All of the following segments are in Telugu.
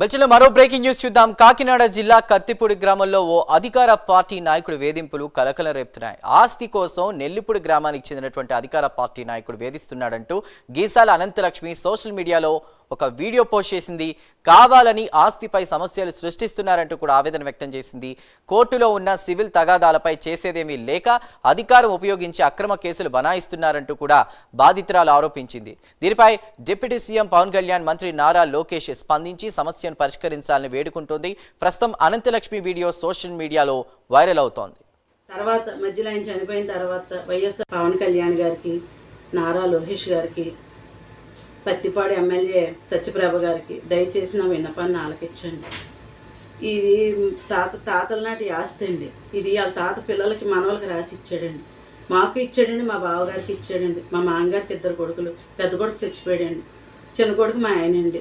బెల్చిలో మరో బ్రేకింగ్ న్యూస్ చూద్దాం. కాకినాడ జిల్లా కత్తిపూడి గ్రామంలో ఓ అధికార పార్టీ నాయకుడు వేధింపులు కలకలం రేపుతున్నాయి. ఆస్తి కోసం నెల్లిపూడి గ్రామానికి చెందినటువంటి అధికార పార్టీ నాయకుడు వేధిస్తున్నాడంటూ గీసాల అనంతలక్ష్మి సోషల్ మీడియాలో ఒక వీడియో పోస్ట్ చేసింది. కావాలని ఆస్తిపై సమస్యలు సృష్టిస్తున్నారంటూ కూడా ఆవేదన వ్యక్తం చేసింది. కోర్టులో ఉన్న సివిల్ తగాదాలపై చేసేదేమీ లేక అధికారం ఉపయోగించి అక్రమ కేసులు బనాయిస్తున్నారంటూ కూడా బాధితురాలు ఆరోపించింది. దీనిపై డిప్యూటీ సీఎం పవన్ కళ్యాణ్ మంత్రి నారా లోకేష్ స్పందించి సమస్యను పరిష్కరించాలని వేడుకుంటోంది. ప్రస్తుతం అనంతలక్ష్మి వీడియో సోషల్ మీడియాలో వైరల్ అవుతోంది. తర్వాత మధ్యలో ఆయన చనిపోయిన తర్వాత వైఎస్ఆర్ పవన్ కళ్యాణ్ గారికి నారా లోకేష్ గారికి పత్తిపాడు ఎమ్మెల్యే సత్యప్రభ గారికి దయచేసి నా విన్నపాన్ని ఆలకించండి. ఇది తాత తాతల నాటి ఆస్తి అండి. ఇది వాళ్ళ తాత పిల్లలకి మనవలకి రాసి ఇచ్చాడండి. మాకు ఇచ్చాడండి మా బావగారికి ఇచ్చాడండి మా మామగారికి ఇద్దరు కొడుకులు పెద్ద కొడుకు చచ్చిపోయాడండి చిన్న కొడుకు మా ఆయనండి.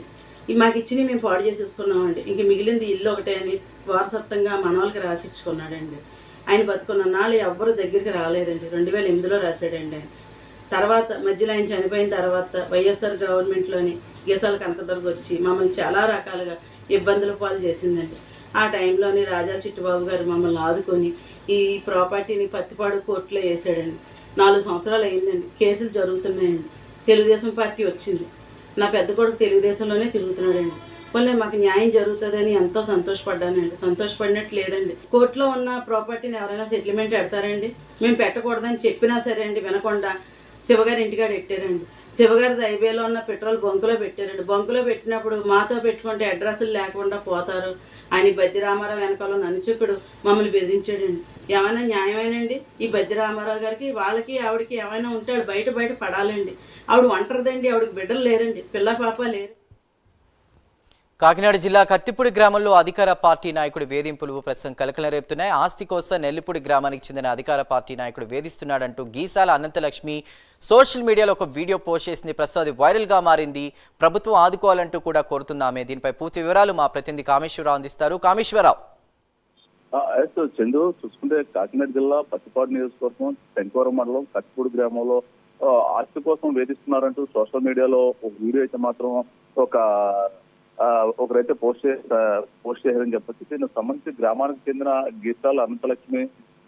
ఈ మాకు ఇచ్చినవి మేము పాడు చేసేసుకున్నామండి. ఇంక మిగిలింది ఇల్లు ఒకటే అని వారసత్వంగా మనవలకి రాసి ఇచ్చుకున్నాడండి. ఆయన బతుకున్న నాళ్ళు ఎవ్వరు దగ్గరికి రాలేదండి. రెండు వేల ఎనిమిదిలో రాశాడండి ఆయన. తర్వాత మధ్యలో ఆయన చనిపోయిన తర్వాత వైఎస్ఆర్ గవర్నమెంట్లోని గీసాల కనకదుర్గ వచ్చి మమ్మల్ని చాలా రకాలుగా ఇబ్బందుల పాలు చేసిందండి. ఆ టైంలోని రాజా చిట్టుబాబు గారు మమ్మల్ని ఆదుకొని ఈ ప్రాపర్టీని పత్తిపాడు కోర్టులో వేసాడండి నాలుగు సంవత్సరాలు అయిందండి. కేసులు జరుగుతున్నాయండి. తెలుగుదేశం పార్టీ వచ్చింది. నా పెద్ద కొడుకు తెలుగుదేశంలోనే తిరుగుతున్నాడండి. పోలే మాకు న్యాయం జరుగుతుందని ఎంతో సంతోషపడ్డానండి. సంతోషపడినట్టు లేదండి. కోర్టులో ఉన్న ప్రాపర్టీని ఎవరైనా సెటిల్మెంట్ పెడతారండి? మేము పెట్టకూడదని చెప్పినా సరే అండి వినకుండా శివగారి ఇంటికాడ పెట్టారండి. శివగారి దైబేలో ఉన్న పెట్రోల్ బంకులో పెట్టారండి. బంకులో పెట్టినప్పుడు మాతో పెట్టుకుంటే అడ్రస్లు లేకుండా పోతారు. అని బద్దిరామారావు వెనకాల ఉన్న మమ్మల్ని బెదిరించాడండి. ఏమైనా న్యాయమేనండి? ఈ బద్దిరామారావు గారికి వాళ్ళకి ఆవిడకి ఏమైనా ఉంటాడు బయట బయట పడాలండి. ఆవిడ ఒంటరిదండి ఆవిడకి బిడ్డలు లేరండి. పిల్ల పాప లేరు. కాకినాడ జిల్లా కత్తిపూడి గ్రామంలో అధికార పార్టీ నాయకుడి వేధింపులు ప్రస్తుతం కలకలం రేపుతున్నాయి. ఆస్తి కోసం నెల్లిపూడి గ్రామానికి చెందిన అధికార పార్టీ నాయకుడు వేధిస్తున్నాడంటూ గీసాల అనంతలక్ష్మి సోషల్ మీడియాలో ఒక వీడియో పోస్ట్ చేసింది. ప్రస్తుతం అది వైరల్గా మారింది. ప్రభుత్వం ఆదుకోవాలంటూ కూడా కోరుతున్నామే దీనిపై పూర్తి వివరాలు మా ప్రతినిధి కామేశ్వరరావు అందిస్తారు. కామేశ్వరరావు. ఆ, చందు చూసుకుంటే కాకినాడ జిల్లా పత్తిపాడు నియోజకవర్గం శంకవరం మండలం కత్తిపూడి గ్రామంలో ఆస్తి కోసం వేధిస్తున్నారంటూ సోషల్ మీడియాలో ఒక వీడియో అయితే మాత్రం ఒక ఒకరైతే పోస్ట్ పోస్ట్ చేశారని చెప్పొచ్చు. నేను సంబంధించి గ్రామానికి చెందిన గీతాల అనంతలక్ష్మి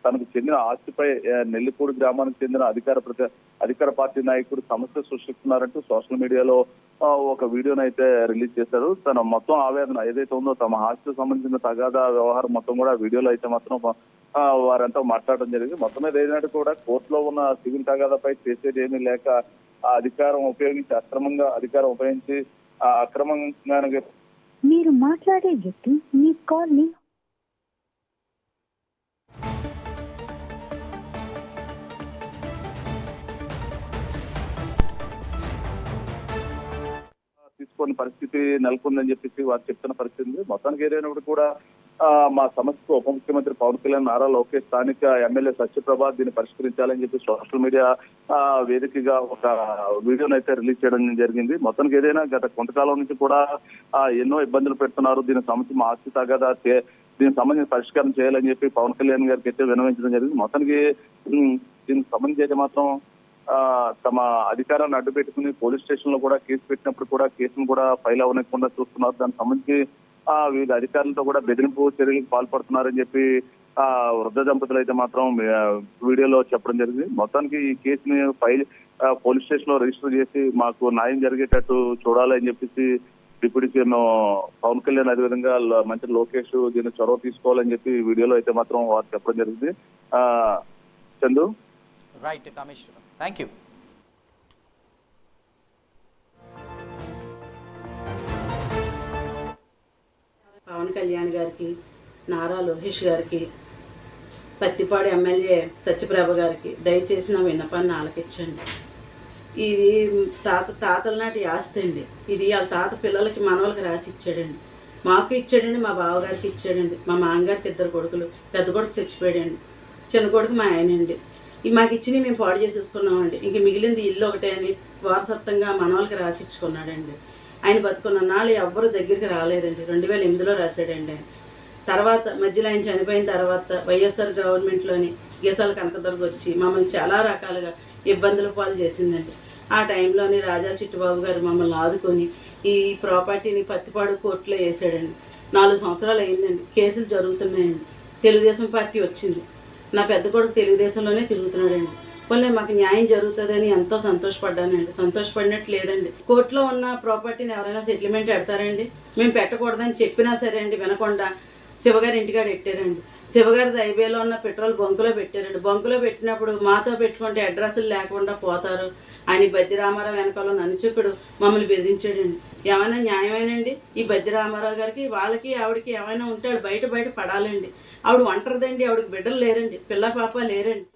తనకు చెందిన ఆస్తిపై నెల్లిపూడి గ్రామానికి చెందిన అధికార ప్రతి అధికార పార్టీ నాయకుడు సమస్య సృష్టిస్తున్నారంటూ సోషల్ మీడియాలో ఒక వీడియోని అయితే రిలీజ్ చేశారు. తన మొత్తం ఆవేదన ఏదైతే ఉందో తమ ఆస్తికి సంబంధించిన తగాదా వ్యవహారం మొత్తం కూడా వీడియోలో అయితే మాత్రం వారంతా మాట్లాడడం జరిగింది. మొత్తం మీద ఏదైనా కూడా కోర్టులో ఉన్న సివిల్ తగాదాపై చేసేది ఏమీ లేక అధికారం ఉపయోగించి అక్రమంగా అధికారం ఉపయోగించి అక్రమంగా మీరు మాట్లాడే వ్యక్తి మీ కాల్ని తీసుకునే పరిస్థితి నెలకొందని చెప్పేసి వారు చెప్తున్న పరిస్థితి ఉంది. మొత్తానికి ఏదైనప్పుడు కూడా మా సమస్యకు ఉప ముఖ్యమంత్రి పవన్ కళ్యాణ్ నారా లోకేష్ స్థానిక ఎమ్మెల్యే సత్యప్రభ దీన్ని పరిష్కరించాలని చెప్పి సోషల్ మీడియా ఆ, వేదికగా ఒక వీడియోని అయితే రిలీజ్ చేయడం జరిగింది. మొత్తానికి ఏదైనా గత కొంతకాలం నుంచి కూడా ఎన్నో ఇబ్బందులు పెడుతున్నారు. దీని సంబంధించి మా ఆస్తి తగదా దీనికి సంబంధించి పరిష్కారం చేయాలని చెప్పి పవన్ కళ్యాణ్ గారికి అయితే వినవించడం జరిగింది. మొత్తానికి దీనికి సంబంధించి అయితే మాత్రం తమ అధికారాన్ని అడ్డు పెట్టుకుని పోలీస్ స్టేషన్లో కూడా కేసు పెట్టినప్పుడు కూడా కేసును కూడా ఫైల్ అవ్వకుండా చూస్తున్నారు. దానికి సంబంధించి వివిధ అధికారులతో కూడా బెదిరింపు చర్యలకు పాల్పడుతున్నారని చెప్పి ఆ వృద్ధ దంపతులు అయితే మాత్రం వీడియోలో చెప్పడం జరిగింది. మొత్తానికి ఈ కేసుని ఫైల్ పోలీస్ స్టేషన్లో రిజిస్టర్ చేసి మాకు న్యాయం జరిగేటట్టు చూడాలని చెప్పేసి డిప్యూటీ సీఎం పవన్ కళ్యాణ్ అదేవిధంగా మంత్రి లోకేష్ దీన్ని చొరవ తీసుకోవాలని చెప్పి వీడియోలో అయితే మాత్రం వారు చెప్పడం జరిగింది. Chandu? Right commissioner thank you Pawan Kalyan గారికి నారా లోహేష్ గారికి పత్తిపాడు ఎమ్మెల్యే సత్యప్రభ గారికి దయచేసి నా విన్నపాన్ని ఆలకించండి. ఇది తాత తాతల నాటి ఆస్తి అండి. ఇది వాళ్ళ తాత పిల్లలకి మనవలకి రాసి ఇచ్చాడండి. మాకు ఇచ్చాడండి మా బావగారికి ఇచ్చాడండి మా మామగారికి ఇద్దరు కొడుకులు పెద్ద కొడుకు చచ్చిపోయాడండి చిన్న కొడుకు మా ఆయనండి ఈ మాకు ఇచ్చినవి మేము పాడు చేసేసుకున్నామండి. ఇంక మిగిలింది ఇల్లు ఒకటే అని వారసత్వంగా మనవలకి రాసి ఇచ్చుకున్నాడండి. ఆయన బతుకున్న నాళ్ళు ఎవ్వరు దగ్గరికి రాలేదండి. రెండు వేల ఎనిమిదిలో రాశాడండి ఆయన. తర్వాత మధ్యలో ఆయన చనిపోయిన తర్వాత వైఎస్ఆర్ గవర్నమెంట్లోని గీసాల కనకదుర్గ వచ్చి మమ్మల్ని చాలా రకాలుగా ఇబ్బందుల పాలు చేసిందండి. ఆ టైంలోని రాజా చిట్టుబాబు గారు మమ్మల్ని ఆదుకొని ఈ ప్రాపర్టీని పత్తిపాడు కోర్టులో వేసాడండి నాలుగు సంవత్సరాలు అయిందండి. కేసులు జరుగుతున్నాయండి. తెలుగుదేశం పార్టీ వచ్చింది. నా పెద్ద కొడుకు తెలుగుదేశంలోనే తిరుగుతున్నాడండి. పోలే మాకు న్యాయం జరుగుతుందని ఎంతో సంతోషపడ్డానండి సంతోషపడినట్టు లేదండి. కోర్టులో ఉన్న ప్రాపర్టీని ఎవరైనా సెటిల్మెంట్ పెడతారండి? మేము పెట్టకూడదని చెప్పినా సరే అండి వినకుండా శివగారి ఇంటికాడ పెట్టారండి శివగారి దైబేలో ఉన్న పెట్రోల్ బంకులో పెట్టారండి. బంకులో పెట్టినప్పుడు మాతో పెట్టుకుంటే అడ్రస్లు లేకుండా పోతారు. అని బద్ది రామారావు వెనకాల ననుచుకుడు మమ్మల్ని బెదిరించాడండి. ఏమైనా న్యాయమేనండి? ఈ బద్ది రామారావు గారికి వాళ్ళకి ఆవిడకి ఏమైనా ఉంటాడు బయట బయట పడాలండి. ఆవిడ ఒంటరిదండి ఆవిడకి బిడ్డలు లేరండి. పిల్ల పాప లేరండి.